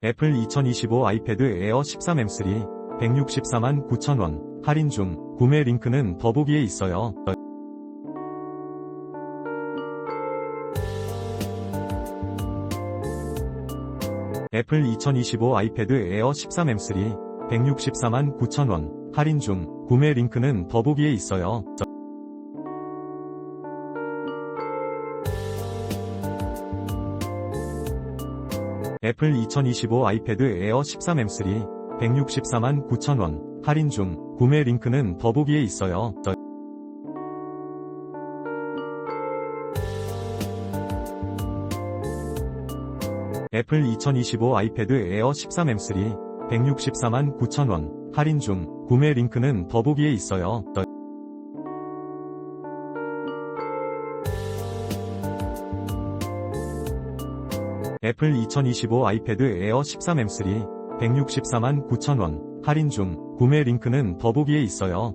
애플 2025 아이패드 에어 13M3 164만 9천원 할인 중 구매 링크는 더보기에 있어요. 애플 2025 아이패드 에어 13M3 164만 9천원 할인 중 구매 링크는 더보기에 있어요. 애플 2025 아이패드 에어 13M3 164만 9천원 할인 중 구매 링크는 더보기에 있어요. 애플 2025 아이패드 에어 13M3 164만 9천원 할인 중 구매 링크는 더보기에 있어요. 애플 2025 아이패드 에어 13M3 164만 9천원 할인 중 구매 링크는 더보기에 있어요.